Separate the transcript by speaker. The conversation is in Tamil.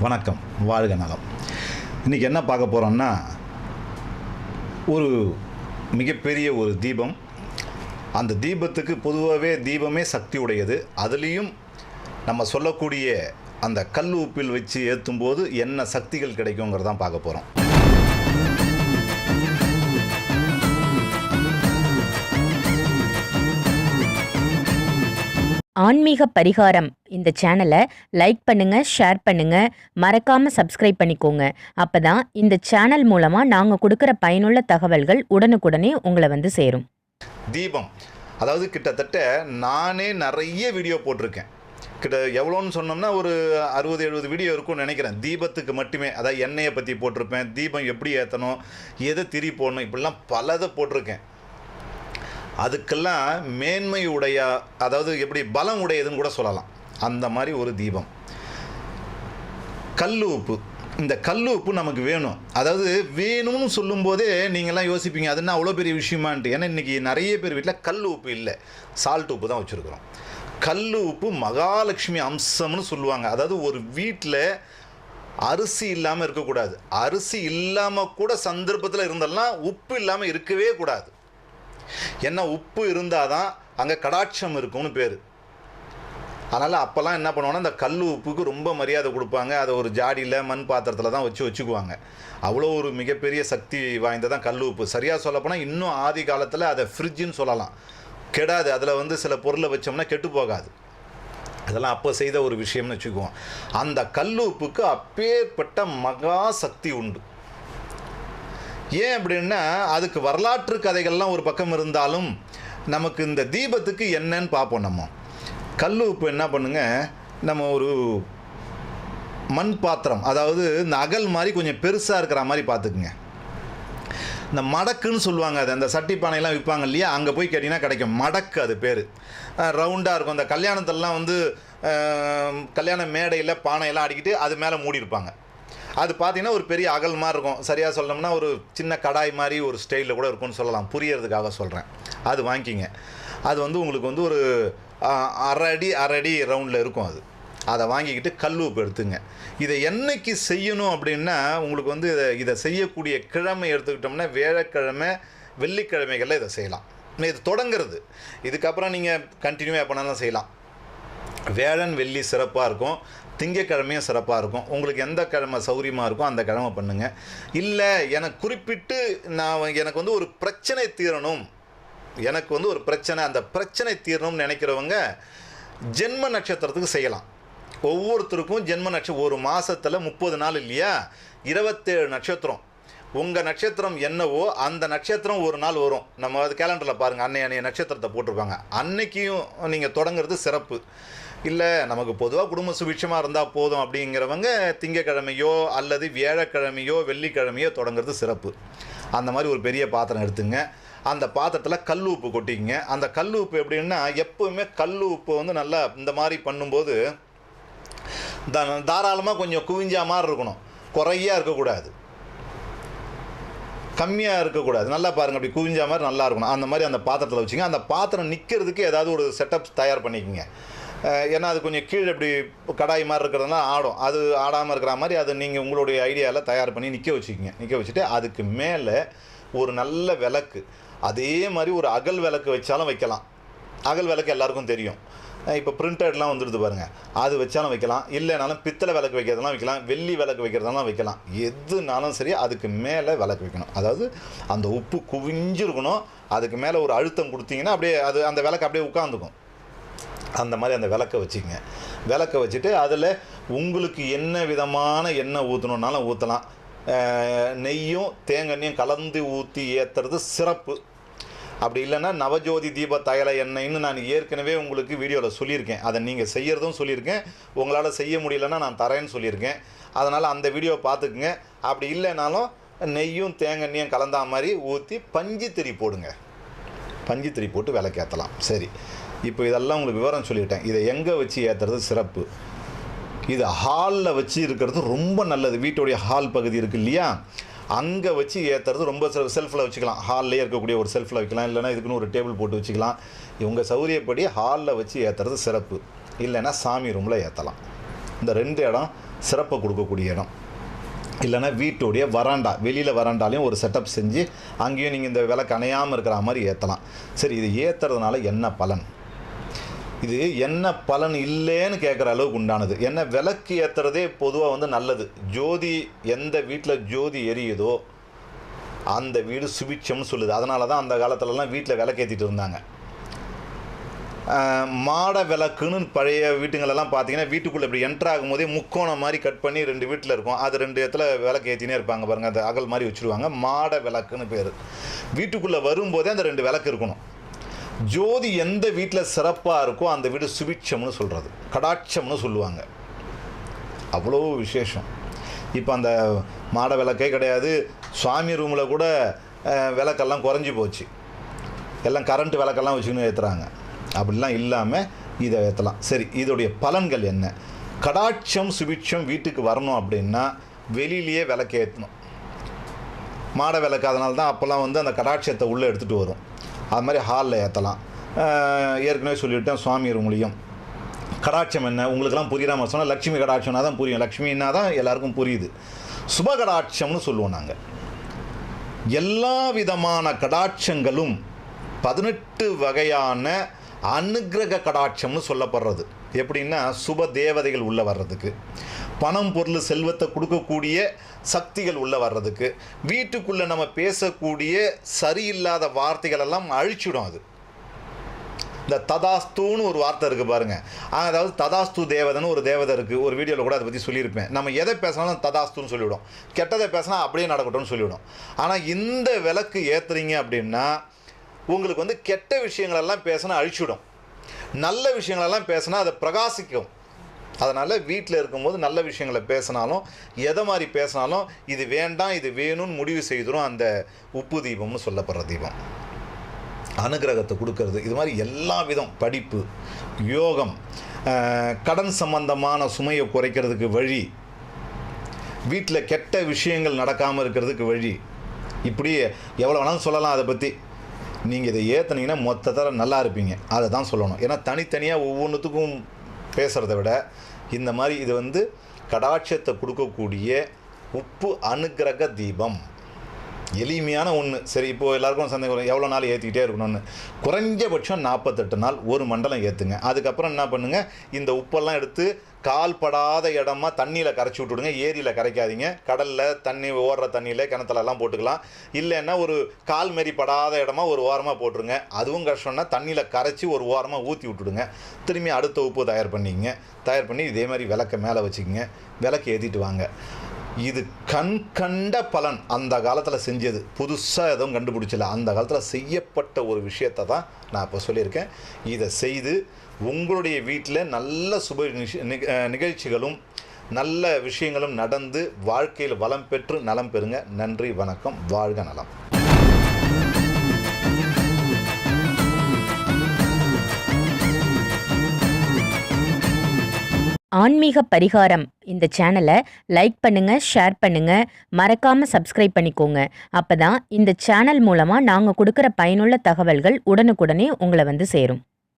Speaker 1: வணக்கம். வாழ்க நலம். இன்றைக்கி என்ன பார்க்க போகிறோம்னா ஒரு மிகப்பெரிய ஒரு தீபம். அந்த தீபத்துக்கு பொதுவாகவே தீபமே சக்தி உடையது அதுலேயும் நம்ம சொல்லக்கூடிய அந்த கல் உப்பில் வச்சு ஏற்றும் போது என்ன சக்திகள் கிடைக்குங்கிறதான் பார்க்க போகிறோம்
Speaker 2: ஆன்மீக பரிகாரம் இந்த சேனலை லைக் பண்ணுங்கள் ஷேர் பண்ணுங்கள் மறக்காமல் சப்ஸ்கிரைப் பண்ணிக்கோங்க. அப்போ தான் இந்த சேனல் மூலமாக நாங்கள் கொடுக்குற பயனுள்ள தகவல்கள் உடனுக்குடனே உங்களை வந்து சேரும்.
Speaker 1: தீபம். அதாவது கிட்டத்தட்ட நானே நிறைய வீடியோ போட்டிருக்கேன். கிட்ட எவ்வளோன்னு சொன்னோம்னா ஒரு அறுபது எழுபது வீடியோ இருக்கும்னு நினைக்கிறேன். தீபத்துக்கு மட்டுமே. அதாவது எண்ணெயை பற்றி போட்டிருப்பேன். தீபம் எப்படி ஏற்றணும் எதை திரி போடணும் இப்படிலாம் பலதை போட்டிருக்கேன். அதுக்கெல்லாம் மேன்மை உடைய அதாவது எப்படி பலம் உடையதுன்னு கூட சொல்லலாம். அந்த மாதிரி ஒரு தீபம். கல் உப்பு இந்த கல் உப்பு நமக்கு வேணும். அதாவது வேணும்னு சொல்லும்போதே நீங்கள்லாம் யோசிப்பீங்க அது என்ன அவ்வளோ பெரிய விஷயமான்ட்டு? ஏன்னா இன்றைக்கி நிறைய பேர் வீட்டில் கல் உப்பு இல்லை. சால்ட் உப்பு தான் வச்சுருக்குறோம். கல் உப்பு மகாலட்சுமி அம்சம்னு சொல்லுவாங்க. அதாவது ஒரு வீட்டில் அரிசி இல்லாமல் இருக்கக்கூடாது. அரிசி இல்லாமல் கூட சந்தர்ப்பத்தில் இருந்தெல்லாம் உப்பு இல்லாமல் இருக்கவே கூடாது. ஏன்னா உப்பு இருந்தால் தான் அங்கே கடாட்சம் இருக்கும்னு பேர். அதனால் அப்போல்லாம் என்ன பண்ணுவாங்கன்னா இந்த கல் உப்புக்கு ரொம்ப மரியாதை கொடுப்பாங்க. அதை ஒரு ஜாடியில் மண் பாத்திரத்தில் தான் வச்சு வச்சுக்குவாங்க. அவ்வளோ ஒரு மிகப்பெரிய சக்தி வாய்ந்ததான் கல் உப்பு. சரியாக சொல்லப்போனால் இன்னும் ஆதி காலத்தில் அதை ஃப்ரிட்ஜுன்னு சொல்லலாம். கெடாது. அதில் வந்து சில பொருளை வச்சோம்னா கெட்டு போகாது. அதெல்லாம் அப்போ செய்த ஒரு விஷயம்னு வச்சுக்குவோம். அந்த கல் உப்புக்கு அப்பேற்பட்ட மகா சக்தி உண்டு. ஏன் அப்படின்னா அதுக்கு வரலாற்று கதைகள்லாம் ஒரு பக்கம் இருந்தாலும் நமக்கு இந்த தீபத்துக்கு என்னன்னு பார்ப்போம் நம்ம. கல் உப்பு என்ன பண்ணுங்க நம்ம ஒரு மண் பாத்திரம் அதாவது இந்த அகல் மாதிரி கொஞ்சம் பெருசாக இருக்கிற மாதிரி பார்த்துக்குங்க. இந்த மடக்குன்னு சொல்லுவாங்க அது அந்த சட்டி பானையெல்லாம் விற்பாங்க இல்லையா? அங்கே போய் கேட்டிங்கன்னா கிடைக்கும். மடக்கு அது பேர். ரவுண்டாக இருக்கும். அந்த கல்யாணத்திலலாம் வந்து கல்யாண மேடையில் பானையெல்லாம் அடிக்கிட்டு அது மேலே மூடி இருப்பாங்க அது பார்த்தீங்கன்னா ஒரு பெரிய அகல் மாதிரி இருக்கும். சரியாக சொல்லணும்னா ஒரு சின்ன கடாய் மாதிரி ஒரு ஸ்டைலில் கூட இருக்கும்னு சொல்லலாம். புரியறதுக்காக சொல்கிறேன் அது வாங்கிக்கிங்க. அது வந்து உங்களுக்கு வந்து ஒரு அரை அடி அரை அடி ரவுண்டில் இருக்கும் அது. அதை வாங்கிக்கிட்டு கல் உப்பு எடுத்துங்க. இதை என்னைக்கு செய்யணும் அப்படின்னா உங்களுக்கு வந்து இதை இதை செய்யக்கூடிய கிழமை எடுத்துக்கிட்டோம்னா வியாழக்கிழமை வெள்ளிக்கிழமைகளில் இதை செய்யலாம். இது தொடங்குறது. இதுக்கப்புறம் நீங்கள் கண்டினியூவாக எப்போனாலும் செய்யலாம். வேளன் வெள்ளி சிறப்பாக இருக்கும். திங்கக்கிழமையும் சிறப்பாக இருக்கும். உங்களுக்கு எந்த கிழமை சௌரியமாக இருக்கோ அந்த கிழமை பண்ணுங்கள் இல்லை எனக்கு குறிப்பிட்டு நான் எனக்கு வந்து ஒரு பிரச்சனை தீரணும். எனக்கு வந்து ஒரு பிரச்சனை அந்த பிரச்சனை தீரணும்னு நினைக்கிறவங்க ஜென்ம நட்சத்திரத்துக்கு செய்யலாம். ஒவ்வொருத்தருக்கும் ஜென்ம நட்சத்திரம் ஒரு மாதத்தில் முப்பது நாள் இல்லையா? இருபத்தேழு நட்சத்திரம். உங்கள் நட்சத்திரம் என்னவோ அந்த நட்சத்திரம் ஒரு நாள் வரும். நம்ம அது கேலண்டரில் பாருங்கள் அன்னை அன்னைய நட்சத்திரத்தை போட்டிருப்பாங்க. அன்னைக்கும் நீங்கள் தொடங்குறது சிறப்பு. இல்லை நமக்கு பொதுவாக குடும்ப சுபிட்சமாக இருந்தால் போதும் அப்படிங்கிறவங்க திங்கக்கிழமையோ அல்லது வியாழக்கிழமையோ வெள்ளிக்கிழமையோ தொடங்குறது சிறப்பு. அந்த மாதிரி ஒரு பெரிய பாத்திரம் எடுத்துங்க. அந்த பாத்திரத்தில் கல் உப்பு கொட்டிக்கங்க. அந்த கல் உப்பு எப்படின்னா எப்போவுமே கல் உப்பு வந்து நல்லா இந்த மாதிரி பண்ணும்போது த- தாராளமாக கொஞ்சம் குவிஞ்சா மாதிரி இருக்கணும். குறையாக இருக்கக்கூடாது. கம்மியாக இருக்கக்கூடாது. நல்லா பாருங்கள் அப்படி குவிஞ்சா மாதிரி நல்லா இருக்கணும். அந்த மாதிரி அந்த பாத்திரத்தில் வச்சுங்க. அந்த பாத்திரம் நிற்கிறதுக்கு ஏதாவது ஒரு செட்டப் தயார் பண்ணிக்கோங்க. ஏன்னா அது கொஞ்சம் கீழே இப்படி கடாய் மாதிரி இருக்கிறதுனால ஆடும். அது ஆடாமல் இருக்கிற மாதிரி அதை நீங்கள் உங்களுடைய ஐடியாவில் தயார் பண்ணி நிற்க வச்சுக்கிங்க. நிற்க வச்சுட்டு அதுக்கு மேலே ஒரு நல்ல விளக்கு. அதே மாதிரி ஒரு அகல் விளக்கு வச்சாலும் வைக்கலாம். அகல் விளக்கு எல்லாருக்கும் தெரியும். இப்போ பிரிண்டட்லாம் வந்துடுது பாருங்கள் அது வச்சாலும் வைக்கலாம். இல்லைனாலும் பித்தளை விளக்கு வைக்கிறதெல்லாம் வைக்கலாம். வெள்ளி விளக்கு வைக்கிறதெல்லாம் வைக்கலாம். எதுனாலும் சரி அதுக்கு மேலே விளக்கு வைக்கணும். அதாவது அந்த உப்பு குவிஞ்சிருக்கணும். அதுக்கு மேலே ஒரு அழுத்தம் கொடுத்தீங்கன்னா அப்படியே அது அந்த விளக்கு அப்படியே உட்காந்துக்கும் அந்த மாதிரி அந்த விளக்கை வச்சுக்கங்க. விளக்கை வச்சுட்டு அதில் உங்களுக்கு என்ன விதமான எண்ணெய் ஊற்றணுன்னாலும் ஊற்றலாம் நெய்யும் தேங்காயும் கலந்து ஊற்றி ஏற்றுறது சிறப்பு. அப்படி இல்லைன்னா நவஜோதி தீப தைல எண்ணெய்னு நான் ஏற்கனவே உங்களுக்கு வீடியோவில் சொல்லியிருக்கேன். அதை நீங்கள் செய்கிறதும் சொல்லியிருக்கேன். உங்களால் செய்ய முடியலன்னா நான் தரேன்னு சொல்லியிருக்கேன். அதனால் அந்த வீடியோவை பார்த்துக்குங்க. அப்படி இல்லைனாலும் நெய்யும் தேங்காயும் கலந்தா மாதிரி ஊற்றி பஞ்சு திரி போடுங்க. பஞ்சு திரி போட்டு விளக்கேற்றலாம் சரி. இப்போ இதெல்லாம் உங்களுக்கு விவரம் சொல்லிட்டேன். இதை எங்கே வச்சு ஏற்றுறது சிறப்பு? இது ஹாலில் வச்சு இருக்கிறது ரொம்ப நல்லது. வீட்டுடைய ஹால் பகுதி இருக்குது இல்லையா? அங்கே வச்சு ஏற்றுறது ரொம்ப செல்ஃபில் வச்சுக்கலாம். ஹால்லேயே இருக்கக்கூடிய ஒரு செல்ஃபில் வைக்கலாம். இல்லைன்னா இதுக்குன்னு ஒரு டேபிள் போட்டு வச்சுக்கலாம். இவங்க சௌரியப்படி ஹாலில் வச்சு ஏற்றுறது சிறப்பு. இல்லைன்னா சாமி ரூமில் ஏற்றலாம் இந்த ரெண்டு இடம் சிறப்பை கொடுக்கக்கூடிய இடம். இல்லைன்னா வீட்டுடைய வராண்டா வெளியில் வராண்டாலையும் ஒரு செட்டப் செஞ்சு அங்கேயும் நீங்கள் இந்த விளக்கு அணையாமல் இருக்கிற மாதிரி ஏற்றலாம் சரி இது ஏற்றுறதுனால என்ன பலன்? இது என்ன பலன் இல்லைன்னு கேட்குற அளவுக்கு உண்டானது. என்ன விளக்கு ஏற்றுறதே பொதுவாக வந்து நல்லது. ஜோதி எந்த வீட்டில் ஜோதி எரியுதோ அந்த வீடு சுபிட்சம்னு சொல்லுது. அதனால தான் அந்த காலத்துலலாம் வீட்டில் விளக்கேற்றிட்டு இருந்தாங்க. மாட விளக்குன்னு பழைய வீட்டுங்களெல்லாம் பார்த்தீங்கன்னா வீட்டுக்குள்ளே இப்படி என்ட்ரு ஆகும்போதே முக்கோணம் மாதிரி கட் பண்ணி ரெண்டு வீட்டில் இருக்கும். அது ரெண்டு இடத்துல விளக்கு ஏற்றினே இருப்பாங்க பாருங்கள் அந்த அகல் மாதிரி வச்சுருவாங்க. மாட விளக்குன்னு பேர். வீட்டுக்குள்ளே வரும்போதே அந்த ரெண்டு விளக்கு இருக்கணும். ஜோதி எந்த வீட்டில் சிறப்பாக இருக்கோ அந்த வீடு சுபிட்சம்னு சொல்கிறது கடாட்சம்னு சொல்லுவாங்க. அவ்வளோ விசேஷம். இப்போ அந்த மாட விளக்கே கிடையாது. சுவாமி ரூமில் கூட விளக்கெல்லாம் குறைஞ்சி போச்சு. எல்லாம் கரண்ட் விளக்கெல்லாம் வச்சுக்கின்னு ஏற்றுறாங்க அப்படிலாம் இல்லாமல் இதை ஏற்றலாம் சரி இதோடைய பலன்கள் என்ன? கடாட்சம் சுபிட்சம் வீட்டுக்கு வரணும் அப்படின்னா வெளியிலேயே விளக்கு ஏற்றணும் மாட விளக்கு அதனால தான் அப்போல்லாம் வந்து அந்த கடாட்சத்தை உள்ளே எடுத்துகிட்டு வரும். அது மாதிரி ஹாலில் ஏற்றலாம். ஏற்கனவே சொல்லிவிட்டேன் சுவாமி ரூம்லேயும் கடாட்சம் என்ன? உங்களுக்கெல்லாம் புரியுற மாதிரி சொன்னால் லக்ஷ்மி கடாட்சம்னா தான் புரியும். லக்ஷ்மின்னா தான் எல்லாருக்கும் புரியுது. சுப கடாட்சம்னு சொல்லுவோம் நாங்கள் எல்லா விதமான கடாட்சங்களும் பதினெட்டு வகையான அனுக்கிரக கடாட்சம்னு சொல்லப்படுறது. எப்படின்னா சுப தேவதைகள் உள்ளே வர்றதுக்கு. பணம் பொருள் செல்வத்தை கொடுக்கக்கூடிய சக்திகள் உள்ளே வர்றதுக்கு வீட்டுக்குள்ளே நம்ம பேசக்கூடிய சரியில்லாத வார்த்தைகள் எல்லாம் அழிச்சிடும் அது. இந்த ததாஸ்துன்னு ஒரு வார்த்தை இருக்குது பாருங்கள் அதாவது ததாஸ்து தேவதைன்னு ஒரு தேவதை இருக்குது ஒரு வீடியோவில் கூட அதை பற்றி சொல்லியிருப்பேன். நம்ம எதை பேசினாலும் ததாஸ்துன்னு சொல்லிவிடும். கெட்டதை பேசினா அப்படியே நடக்கட்டும்னு சொல்லிவிடும். ஆனால் இந்த விளக்கு ஏற்றுறீங்க அப்படின்னா உங்களுக்கு வந்து கெட்ட விஷயங்களெல்லாம் பேசினா அழிச்சிடும். நல்ல விஷயங்களெல்லாம் பேசினா அதை பிரகாசிக்கும். அதனால் வீட்டில் இருக்கும்போது நல்ல விஷயங்களை பேசினாலும் எதை மாதிரி பேசினாலும் இது வேண்டாம் இது வேணும்னு முடிவு செய்துடும் அந்த உப்பு தீபம்னு சொல்லப்படுற தீபம். அனுகிரகத்தை கொடுக்கறது இது மாதிரி எல்லா விதம் படிப்பு யோகம் கடன் சம்பந்தமான சுமையை குறைக்கிறதுக்கு வழி வீட்டில் கெட்ட விஷயங்கள் நடக்காமல் இருக்கிறதுக்கு வழி இப்படி எவ்வளோ வேணாலும் சொல்லலாம் அதை பற்றி நீங்கள் இதை ஏற்றுனீங்கன்னா மொத்தத்தில் நல்லா இருப்பீங்க. அதை தான் சொல்லணும். ஏன்னா தனித்தனியாக ஒவ்வொன்றுத்துக்கும் பேசுகிறத விட இந்த மாதிரி இது வந்து கடாட்சத்தை கொடுக்கக்கூடிய உப்பு அனுக்கிரக தீபம். எளிமையான ஒன்று சரி இப்போது எல்லாருக்கும் சந்தேகம் எவ்வளோ நாள் ஏற்றிக்கிட்டே இருக்கணும்னு. குறைஞ்சபட்சம் நாற்பத்தெட்டு நாள் ஒரு மண்டலம் ஏற்றுங்க அதுக்கப்புறம் என்ன பண்ணுங்கள் இந்த உப்பெல்லாம் எடுத்து கால் படாத இடமா தண்ணியில் கரைச்சி விட்டுடுங்க. ஏரியில் கரைக்காதீங்க. கடலில் தண்ணி ஓடுற தண்ணியில் கிணத்துலலாம் போட்டுக்கலாம். இல்லைன்னா ஒரு கால் மாரி படாத இடமா ஒரு ஓரமாக போட்டுருங்க. அதுவும் கஷ்டம்னா தண்ணியில் கரைச்சி ஒரு ஓரமாக ஊற்றி விட்டுடுங்க. திரும்பி அடுத்த உப்பு தயார் பண்ணிங்க தயார் பண்ணி இதே மாதிரி விளக்க மேலே வச்சுக்கோங்க. விளக்கு ஏற்றிட்டு வாங்க. இது கண் கண்ட பலன் அந்த காலத்தில் செஞ்சது. புதுசாக எதுவும் கண்டுபிடிச்சல. அந்த காலத்தில் செய்யப்பட்ட ஒரு விஷயத்தை தான் நான் இப்போ சொல்லியிருக்கேன். இதை செய்து உங்களுடைய வீட்டில் நல்ல சுப நிக- நிகழ்ச்சிகளும் நல்ல விஷயங்களும் நடந்து வாழ்க்கையில் வளம் பெற்று நலம் பெறுங்க. நன்றி வணக்கம். வாழ்க நலம்.
Speaker 2: ஆன்மீக பரிகாரம் இந்த சேனலை லைக் பண்ணுங்கள் ஷேர் பண்ணுங்கள் மறக்காமல் சப்ஸ்கிரைப் பண்ணிக்கோங்க. அப்போ தான் இந்த சேனல் மூலமாக நாங்கள் கொடுக்குற பயனுள்ள தகவல்கள் உடனுக்குடனே உங்களை வந்து சேரும்.